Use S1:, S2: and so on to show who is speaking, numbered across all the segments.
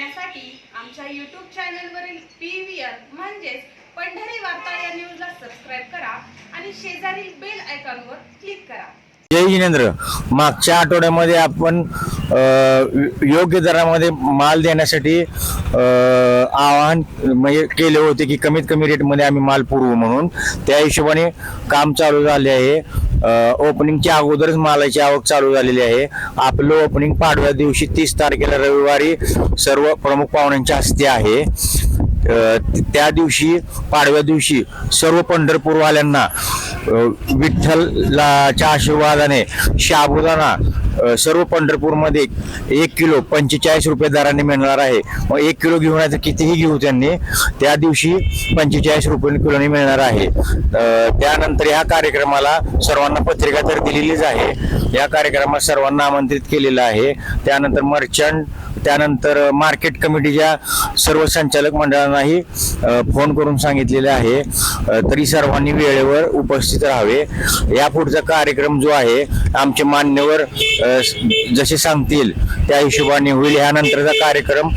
S1: पाहण्यासाठी आमच्या यूट्यूब चॅनलवरील पी व्ही आर म्हणजेच पंढरी वार्ता या न्यूजला सबस्क्राईब करा आणि शेजारील बेल आयकॉनवर क्लिक करा.
S2: जय जिनेंद्र मागच्या आठवड्यामध्ये आपण योग्य दरामध्ये माल देण्यासाठी आवाहन म्हणजे केले होते की कमीत कमी रेटमध्ये आम्ही माल पुरवू म्हणून. त्या हिशोबाने काम चालू झाले आहे. ओपनिंगच्या अगोदरच मालाची आवक चालू झालेली आहे. आपलं ओपनिंग पाडव्या दिवशी तीस तारखेला रविवारी सर्व प्रमुख पाहुण्यांच्या हस्ते आहे. त्या दिवशी पाडव्या दिवशी सर्व पंढरपूरवाल्यांना विठ्ठलच्या आशीर्वादाने शाबुदाना सर्व पंढरपूरमध्ये एक किलो पंचेचाळीस रुपये दराने मिळणार आहे. मग एक किलो घेऊन कितीही घेऊ त्यांनी त्या दिवशी पंचेचाळीस रुपये किलोने मिळणार आहे. त्यानंतर ह्या कार्यक्रमाला सर्वांना पत्रिका तर दिलेलीच आहे. या कार्यक्रमात सर्वांना आमंत्रित केलेलं आहे. त्यानंतर मर्चंट त्यानंतर मार्केट कमिटीच्या सर्व संचालक मंडळांनाही फोन करून सांगितलेले आहे. तरी सर्वांनी वेळेवर उपस्थित राहावे. या पुढचा कार्यक्रम जो आहे आमचे मान्यवर जसे सांगतील त्या हिशोबाने होईल. ह्यानंतरचा कार्यक्रम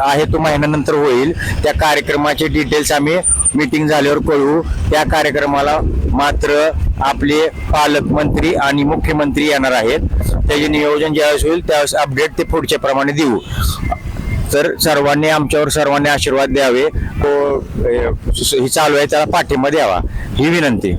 S2: आहे तो महिन्यानंतर होईल. त्या कार्यक्रमाचे डिटेल्स आम्ही मीटिंग झाल्यावर कळू. त्या कार्यक्रमाला मात्र आपले पालकमंत्री आणि मुख्यमंत्री येणार आहेत. त्याचे नियोजन ज्यावेळेस होईल त्यावेळेस अपडेट ते पुढच्या प्रमाणे देऊ. तर सर्वांनी आमच्यावर सर्वांनी आशीर्वाद द्यावे. तो हे ही चालू आहे त्याला पाठिंबा द्यावा. ही विनंती.